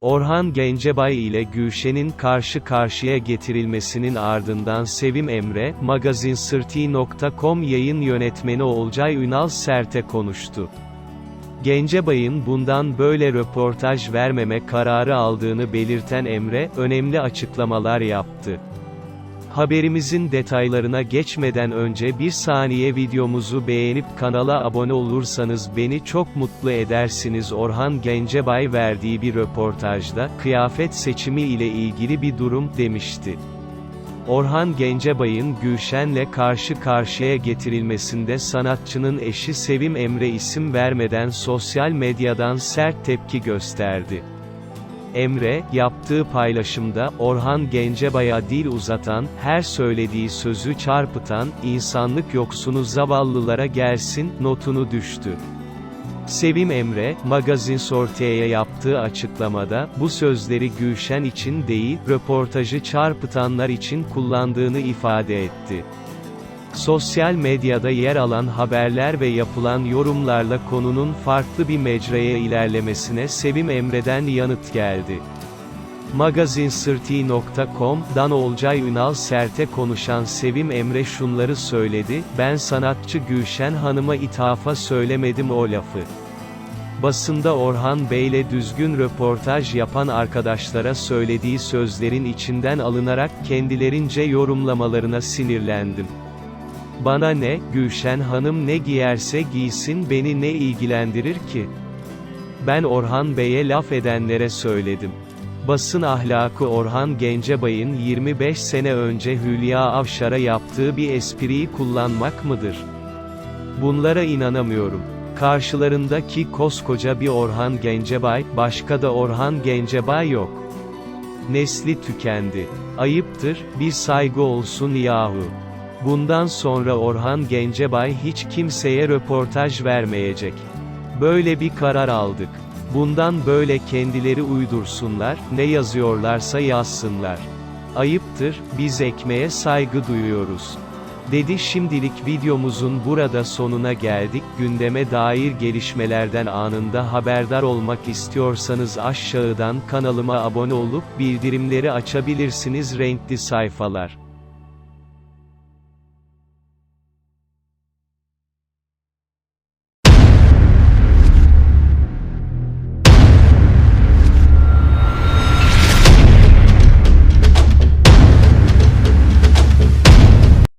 Orhan Gencebay ile Gülşen'in karşı karşıya getirilmesinin ardından Sevim Emre, magazinsırti.com yayın yönetmeni Olcay Ünal Sert'e konuştu. Gencebay'ın bundan böyle röportaj vermeme kararı aldığını belirten Emre, önemli açıklamalar yaptı. Haberimizin detaylarına geçmeden önce bir saniye videomuzu beğenip kanala abone olursanız beni çok mutlu edersiniz. Orhan Gencebay verdiği bir röportajda, kıyafet seçimi ile ilgili bir durum, demişti. Orhan Gencebay'ın Gülşen'le karşı karşıya getirilmesinde sanatçının eşi Sevim Emre isim vermeden sosyal medyadan sert tepki gösterdi. Emre, yaptığı paylaşımda, Orhan Gencebay'a dil uzatan, her söylediği sözü çarpıtan, insanlık yoksunu zavallılara gelsin, notunu düştü. Sevim Emre, Magazin Sorte'ye yaptığı açıklamada, bu sözleri Gülşen için değil, röportajı çarpıtanlar için kullandığını ifade etti. Sosyal medyada yer alan haberler ve yapılan yorumlarla konunun farklı bir mecraya ilerlemesine Sevim Emre'den yanıt geldi. Magazinsırti.com'dan Olcay Ünal Sert'e konuşan Sevim Emre şunları söyledi, ben sanatçı Gülşen Hanım'a ithafa söylemedim o lafı. Basında Orhan Bey'le düzgün röportaj yapan arkadaşlara söylediği sözlerin içinden alınarak kendilerince yorumlamalarına sinirlendim. Bana ne, Gülşen Hanım ne giyerse giysin beni ne ilgilendirir ki? Ben Orhan Bey'e laf edenlere söyledim. Basın ahlakı Orhan Gencebay'ın 25 sene önce Hülya Avşar'a yaptığı bir espriyi kullanmak mıdır? Bunlara inanamıyorum. Karşılarındaki koskoca bir Orhan Gencebay, başka da Orhan Gencebay yok. Nesli tükendi. Ayıptır, bir saygı olsun yahu. Bundan sonra Orhan Gencebay hiç kimseye röportaj vermeyecek. Böyle bir karar aldık. Bundan böyle kendileri uydursunlar, ne yazıyorlarsa yazsınlar. Ayıptır, biz ekmeğe saygı duyuyoruz. Dedi şimdilik videomuzun burada sonuna geldik. Gündeme dair gelişmelerden anında haberdar olmak istiyorsanız aşağıdan kanalıma abone olup bildirimleri açabilirsiniz renkli sayfalar.